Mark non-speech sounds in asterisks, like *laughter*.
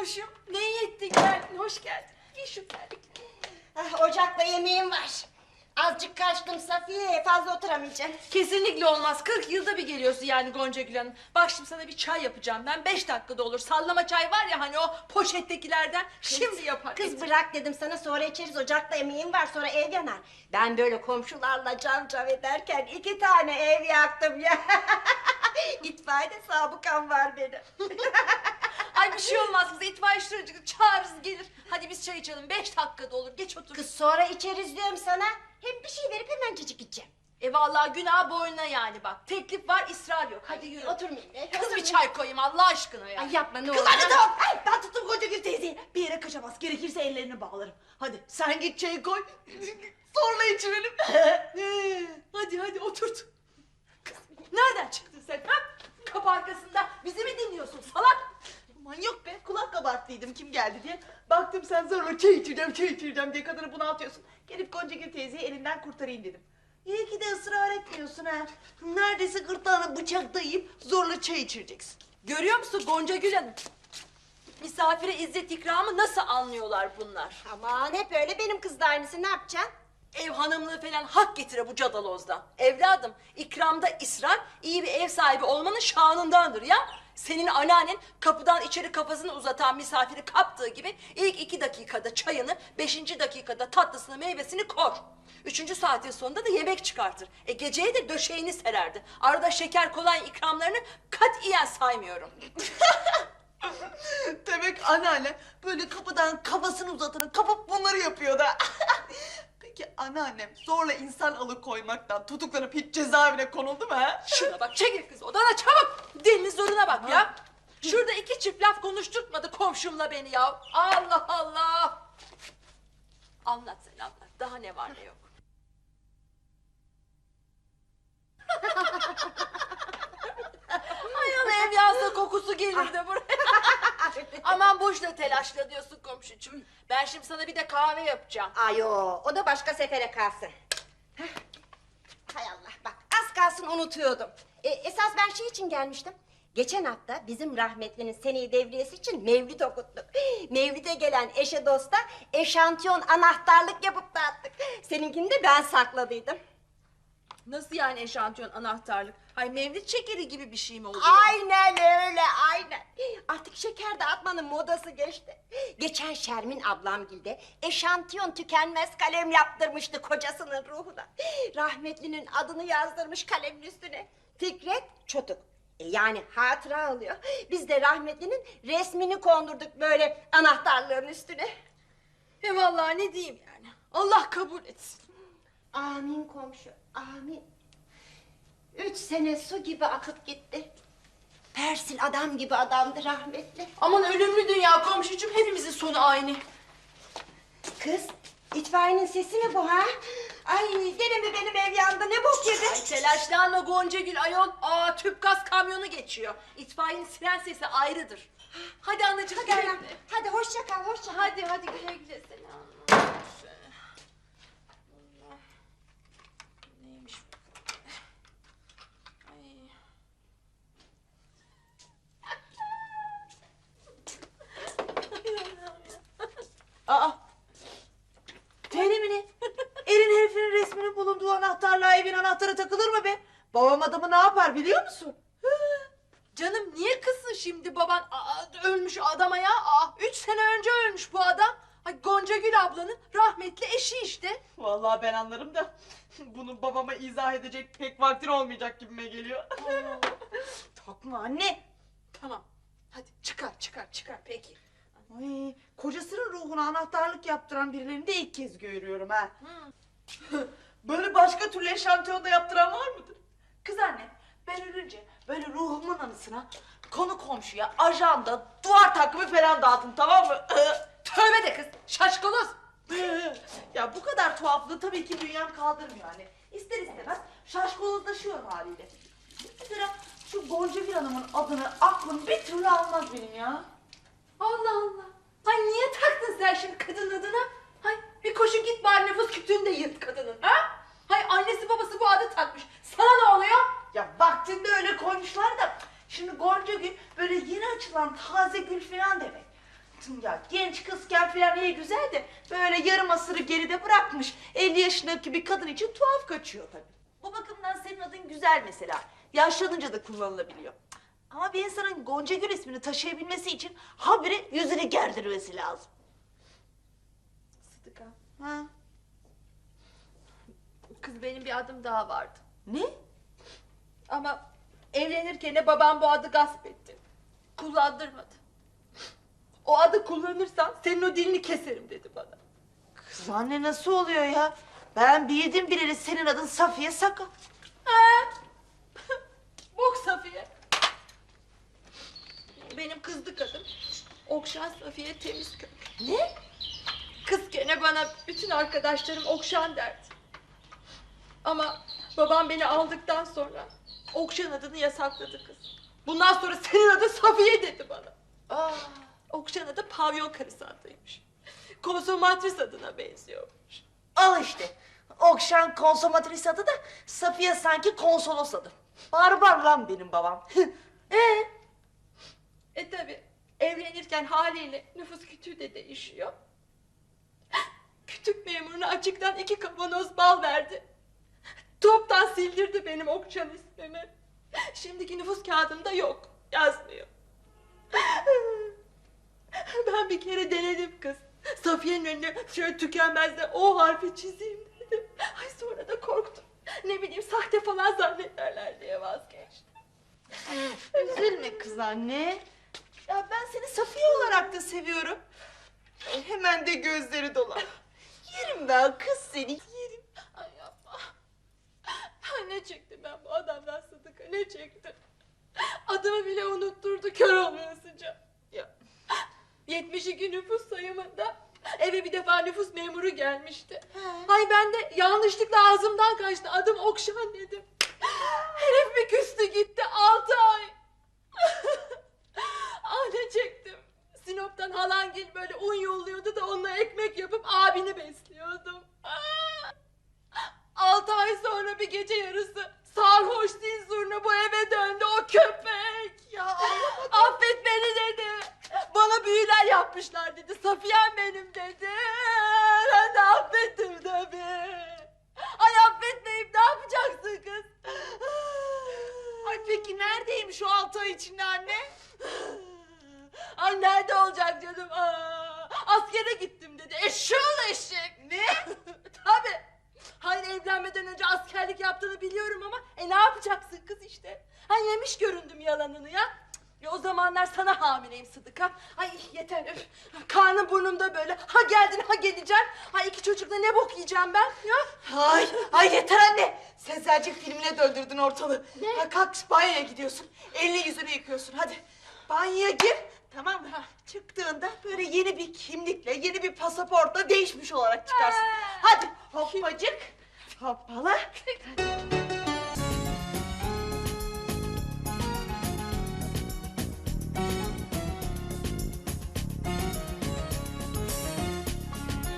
komşum. Ne iyi ettin geldin. Hoş geldin. Giy şu terlikleri. Ah, ocakta yemeğim var. Azıcık kaçtım Safiye, fazla oturamayacağım. Kesinlikle olmaz. 40 yılda bir geliyorsun yani Gonca Gül Hanım. Bak şimdi sana bir çay yapacağım ben. 5 dakikada olur. Sallama çay var ya hani o poşettekilerden. Şimdi yapar. Kız bırak dedim sana sonra içeriz ocakta yemeğim var sonra ev yanar. Ben böyle komşularla cam cam ederken iki tane ev yaktım ya. *laughs* İtfaiyede sabıkam var benim. *laughs* Ay bir şey olmaz kız. İtfaiye şuracık çağırırız gelir. Hadi biz çay içelim. 5 dakikada olur. Geç otur. Kız sonra içeriz diyorum sana. Hem bir şey verip hemencecik gideceğim. E vallahi günah boynuna yani bak. Teklif var ısrar yok. Hadi yürü. Oturmayayım be. Kız bir çay koyayım Allah aşkına ya. Ay yapma ne olur. Kız hadi tamam. Ay, ben tuttum koca gül teyzeyi. Bir yere kaçamaz. Gerekirse ellerini bağlarım. Hadi sen git çayı koy. *laughs* Zorla içirelim. *laughs* hadi hadi oturt. Kız nereden çıktın sen ha? Kapı arkasında bizi mi dinliyorsun salak? Aman yok be kulak kabarttıydım kim geldi diye. Baktım sen zorla çay içireceğim çay içireceğim diye kadını bunaltıyorsun. Gelip Gonca Gül teyzeyi elinden kurtarayım dedim. İyi ki de ısrar etmiyorsun ha. Neredeyse gırtlağına bıçak dayayıp zorla çay içireceksin. Görüyor musun Gonca Gül Hanım? Misafire izzet ikramı nasıl anlıyorlar bunlar? Aman hep öyle benim kız da aynısı ne yapacaksın? Ev hanımlığı falan hak getire bu cadalozdan. Evladım ikramda ısrar iyi bir ev sahibi olmanın şanındandır ya. Senin anneannen kapıdan içeri kafasını uzatan misafiri kaptığı gibi ilk iki dakikada çayını, beşinci dakikada tatlısını, meyvesini kor. Üçüncü saatin sonunda da yemek çıkartır. E geceye de döşeğini sererdi. Arada şeker kolay ikramlarını katiyen saymıyorum. *laughs* Demek anneanne böyle kapıdan kafasını uzatarak kapıp bunları yapıyor da. *laughs* Peki anneannem zorla insan alıkoymaktan tutuklanıp hiç cezaevine konuldu mu ha? Şuna bak çekil kız odana çabuk. Dilini zoruna bak ya. Şurada iki çift laf konuşturtmadı komşumla beni ya. Allah Allah. Anlat sen anlat. Daha ne var ne yok. Ay ana ev yazda kokusu gelir de buraya. Aman boşuna telaşla diyorsun komşucuğum. Ben şimdi sana bir de kahve yapacağım. Ayo, o da başka sefere kalsın. Heh. Hay Allah bak az kalsın unutuyordum. E, esas ben şey için gelmiştim. Geçen hafta bizim rahmetlinin seneyi devriyesi için mevlid okuttuk. *gasps* Mevlide gelen eşe dosta eşantiyon anahtarlık yapıp dağıttık. Seninkini de ben sakladıydım. Nasıl yani eşantiyon anahtarlık? Hay mevlid şekeri gibi bir şey mi oluyor? Aynen öyle aynen. Artık şeker dağıtmanın modası geçti. Geçen Şermin ablamgilde eşantiyon tükenmez kalem yaptırmıştı kocasının ruhuna. Rahmetlinin adını yazdırmış kalemin üstüne. Fikret Çotuk. E yani hatıra alıyor. Biz de rahmetlinin resmini kondurduk böyle anahtarlığın üstüne. E vallahi ne diyeyim yani. Allah kabul etsin. Amin komşu, amin. Üç sene su gibi akıp gitti. Persil adam gibi adamdı rahmetli. Aman ölümlü dünya komşucuğum hepimizin sonu aynı. Kız, itfaiyenin sesi mi bu ha? Ay gene mi benim ev yandı ne bok yedi? Ay telaşlanma Gonca Gül ayol. Aa tüp gaz kamyonu geçiyor. İtfaiyenin siren sesi ayrıdır. Hadi anacığım Hadi gel. anam, hadi hoşça kal, hoşça kal. Hadi hadi güle güle selam. Allah. Neymiş bu? Ay. Aa. Deli mi ne? Elin herifinin resminin bulunduğu anahtarla evin anahtarı takılır mı be? Babam adamı ne yapar biliyor musun? Canım niye kızsın şimdi baban Aa, ölmüş adama ya? Aa, üç sene önce ölmüş bu adam. Ay Gonca Gül ablanın rahmetli eşi işte. Vallahi ben anlarım da *laughs* bunu babama izah edecek pek vaktin olmayacak gibime geliyor. Takma anne. Tamam. Hadi çıkar çıkar çıkar peki. Ay, kocasının ruhuna anahtarlık yaptıran birilerini de ilk kez görüyorum ha. *laughs* böyle başka türlü eşantiyonda yaptıran var mıdır? Kız anne, ben ölünce böyle ruhumun anısına konu komşuya, ajanda, duvar takımı falan dağıtın tamam mı? Tövbe de kız şaşkaloz. ya bu kadar tuhaflığı tabii ki dünyam kaldırmıyor hani. İster istemez şaşkolozlaşıyorum haliyle. Mesela şu Gonca Gül Hanım'ın adını aklım bir türlü almaz benim ya. Allah Allah. Ay niye taktın sen şimdi kadın adına? Hay bir koşu git bari nüfus kütüğünü de yırt kadının ha? Hay annesi babası bu adı takmış. Sana ne oluyor? Ya vaktinde öyle koymuşlar da şimdi Gonca Gül böyle yeni açılan taze gül falan demek. Ya genç kızken falan iyi güzel de böyle yarım asırı geride bırakmış 50 yaşındaki bir kadın için tuhaf kaçıyor tabii. Bu bakımdan senin adın güzel mesela. Yaşlanınca da kullanılabiliyor. Ama bir insanın Gonca Gül ismini taşıyabilmesi için habire yüzünü gerdirmesi lazım. Sıdıka. Ha? Kız benim bir adım daha vardı. Ne? Ama evlenirken de babam bu adı gasp etti. Kullandırmadı. O adı kullanırsan senin o dilini keserim dedi bana. Kız anne nasıl oluyor ya? Ben bildim bileli senin adın Safiye Sakal. Ha? *laughs* Bok Safiye. Benim kızdık adım. Okşan Safiye Temizköy. Ne? Kız gene bana bütün arkadaşlarım Okşan derdi. Ama babam beni aldıktan sonra Okşan adını yasakladı kız. Bundan sonra senin adın Safiye dedi bana. Aa, Okşan adı pavyon karısı adıymış. Konsomatris adına benziyormuş. al işte. Okşan konsomatris adı da Safiye sanki konsolos adı. Barbar lan benim babam. *laughs* ee, E tabi evlenirken haliyle nüfus kütüğü de değişiyor. *gasps* Kütük memuruna açıktan iki kavanoz bal verdi. Toptan sildirdi benim Okşan ismimi. Şimdiki nüfus kağıdımda yok. Yazmıyor. Ben bir kere denedim kız. Safiye'nin önüne şöyle tükenmezde O harfi çizeyim dedim. Ay sonra da korktum. Ne bileyim sahte falan zannederler diye vazgeçtim. üzülme kız anne. Ya ben seni Safiye olarak da seviyorum. Hemen de gözleri dolar. Yerim ben kız seni yerim. Ay yapma. Ay ne çektim ben bu adamdan Sıdık'a ne çektim. Adımı bile unutturdu kör olmayasıca. Ya. 72 nüfus sayımında eve bir defa nüfus memuru gelmişti. Ay ben de yanlışlıkla ağzımdan kaçtı. Adım Okşan dedim. Herif bir küstü gitti altı ay. ah ne çektim. Sinop'tan halangil böyle un yolluyordu da onunla ekmek yapıp abini besliyordum. Ah! Altı ay sonra bir gece yarısı sarhoş dil zurna bu eve döndü o köpek. Ya affet beni dedi. Bana büyüler yapmışlar dedi. Safiye'm benim dedi. Ben de affettim tabii. Ay affetmeyip ne yapacaksın kız? Ay peki neredeymiş o altı ay içinde anne? Ay nerede olacak canım? Aa, askere gittim dedi. Eşşoğlu eşek. Ne? *laughs* Tabii. Hayır evlenmeden önce askerlik yaptığını biliyorum ama e ne yapacaksın kız işte? Ha yemiş göründüm yalanını ya. Ya o zamanlar sana hamileyim Sıdıka. Ay yeter öf. Karnım burnumda böyle. Ha geldin ha geleceğim. Ha iki çocukla ne bok yiyeceğim ben? Ya. Ay, ay yeter anne. Sezercik filmine döndürdün ortalığı. Ne? Ha, kalk banyoya gidiyorsun. Elini yüzünü yıkıyorsun hadi. Banyoya gir. Tamam mı? Çıktığında böyle yeni bir kimlikle, yeni bir pasaportla değişmiş olarak çıkarsın. Ha. Hadi hoppacık. Hoppala. *laughs*